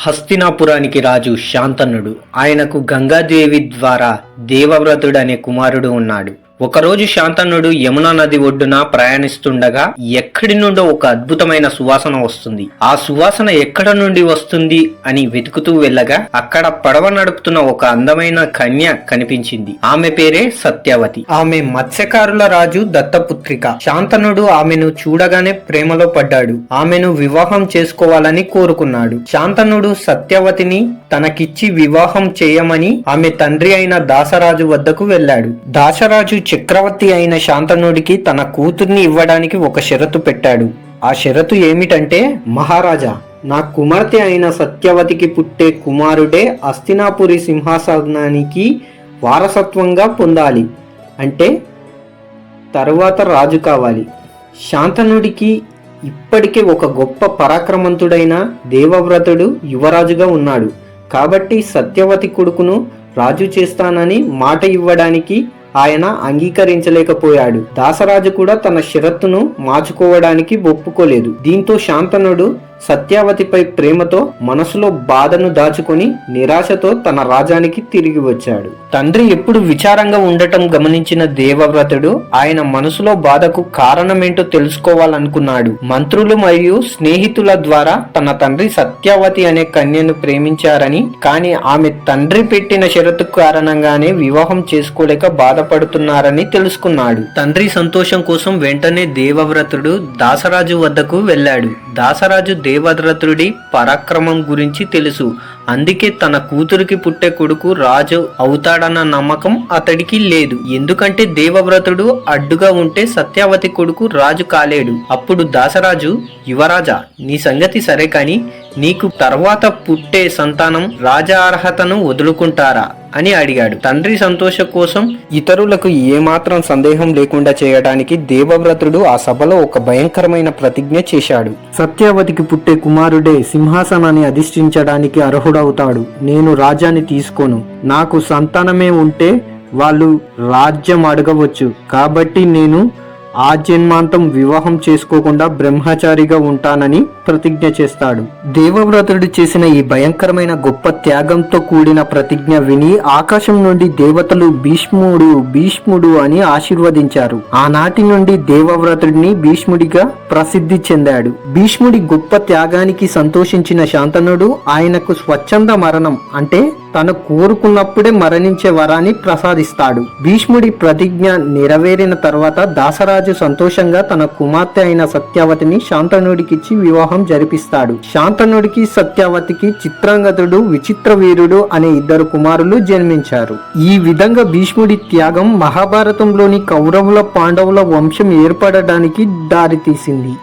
హస్తినాపురానికి రాజు శాంతనుడు ఆయనకు గంగాదేవి ద్వారా దేవవ్రతుడు అనే కుమారుడు ఉన్నాడు. ఒకరోజు శాంతనుడు యమునా నది ఒడ్డున ప్రయాణిస్తుండగా ఎక్కడి నుండో ఒక అద్భుతమైన సువాసన వస్తుంది. ఆ సువాసన ఎక్కడ నుండి వస్తుంది అని వెతుకుతూ వెళ్ళగా అక్కడ పడవ నడుపుతున్న ఒక అందమైన కన్య కనిపించింది. ఆమె పేరే సత్యవతి. ఆమె మత్స్యకారుల రాజు దత్తపుత్రిక. శాంతనుడు ఆమెను చూడగానే ప్రేమలో పడ్డాడు. ఆమెను వివాహం చేసుకోవాలని కోరుకున్నాడు. శాంతనుడు సత్యవతిని తనకిచ్చి వివాహం చేయమని ఆమె తండ్రి అయిన దాసరాజు వద్దకు వెళ్ళాడు. దాసరాజు చక్రవర్తి అయిన శాంతనుడికి తన కూతుర్ని ఇవ్వడానికి ఒక షరతు పెట్టాడు. ఆ షరతు ఏమిటంటే మహారాజా నా కుమార్తె అయిన సత్యవతికి పుట్టే కుమారుడే అస్తినాపురి సింహాసనానికి వారసత్వంగా పొందాలి. అంటే తరువాత రాజు కావాలి. శాంతనుడికి ఇప్పటికే ఒక గొప్ప పరాక్రమంతుడైన దేవవ్రతుడు యువరాజుగా ఉన్నాడు. కాబట్టి సత్యవతి కొడుకును రాజు చేస్తానని మాట ఇవ్వడానికి ఆయన అంగీకరించలేకపోయాడు. దాసరాజు కూడా తన షరతును మార్చుకోవడానికి ఒప్పుకోలేదు. దీంతో శాంతనుడు సత్యావతిపై ప్రేమతో మనసులో బాధను దాచుకొని నిరాశతో తన రాజానికి తిరిగి వచ్చాడు. తండ్రి ఎప్పుడు విచారంగా ఉండటం గమనించిన దేవవ్రతుడు ఆయన మనసులో బాధకు కారణమేంటో తెలుసుకోవాలనుకున్నాడు. మంత్రులు మరియు స్నేహితుల ద్వారా తన తండ్రి సత్యావతి అనే కన్యను ప్రేమించారని కానీ ఆమె తండ్రి పెట్టిన షరతు కారణంగానే వివాహం చేసుకోలేక బాధపడుతున్నారని తెలుసుకున్నాడు. తండ్రి సంతోషం కోసం వెంటనే దేవవ్రతుడు దాసరాజు వద్దకు వెళ్ళాడు. దాసరాజు దేవవ్రతుడి పరాక్రమం గురించి తెలుసు. అందుకే తన కూతురికి పుట్టే కొడుకు రాజు అవుతాడన్న నమ్మకం అతడికి లేదు. ఎందుకంటే దేవవ్రతుడు అడ్డుగా ఉంటే సత్యావతి కొడుకు రాజు కాలేడు. అప్పుడు దాసరాజు యువరాజా నీ సంగతి సరే కాని నీకు తర్వాత పుట్టే సంతానం రాజా అర్హతను వదులుకుంటారా? అని అడిగాడు. తండ్రి సంతోషం కోసం ఇతరులకు ఏమాత్రం సందేహం లేకుండా చేయడానికి దేవవ్రతుడు ఆ సభలో ఒక భయంకరమైన ప్రతిజ్ఞ చేశాడు. సత్యవతికి పుట్టే కుమారుడే సింహాసనాన్ని అధిష్ఠించడానికి అర్హుడవుతాడు. నేను రాజ్యాన్ని తీసుకోను. నాకు సంతానమే ఉంటే వాళ్ళు రాజ్యం అడగవచ్చు. కాబట్టి నేను ఆ జన్మాంతం వివాహం చేసుకోకుండా బ్రహ్మచారిగా ఉంటానని ప్రతిజ్ఞ చేస్తాడు. దేవవ్రతుడు చేసిన ఈ భయంకరమైన గొప్ప త్యాగంతో కూడిన ప్రతిజ్ఞ విని ఆకాశం నుండి దేవతలు భీష్ముడు భీష్ముడు అని ఆశీర్వదించారు. ఆనాటి నుండి దేవవ్రతుడిని భీష్ముడిగా ప్రసిద్ధి చెందాడు. భీష్ముడి గొప్ప త్యాగానికి సంతోషించిన శాంతనుడు ఆయనకు స్వచ్ఛంద మరణం అంటే తను కోరుకున్నప్పుడే మరణించే వరాన్ని ప్రసాదిస్తాడు. భీష్ముడి ప్రతిజ్ఞ నెరవేరిన తర్వాత దాసరాజు సంతోషంగా తన కుమార్తె అయిన సత్యావతిని శాంతనుడికిచ్చి వివాహం జరిపిస్తాడు. శాంతనుడికి సత్యావతికి చిత్రాంగతుడు విచిత్ర వీరుడు అనే ఇద్దరు కుమారులు జన్మించారు. ఈ విధంగా భీష్ముడి త్యాగం మహాభారతంలోని కౌరవుల పాండవుల వంశం ఏర్పడడానికి దారితీసింది.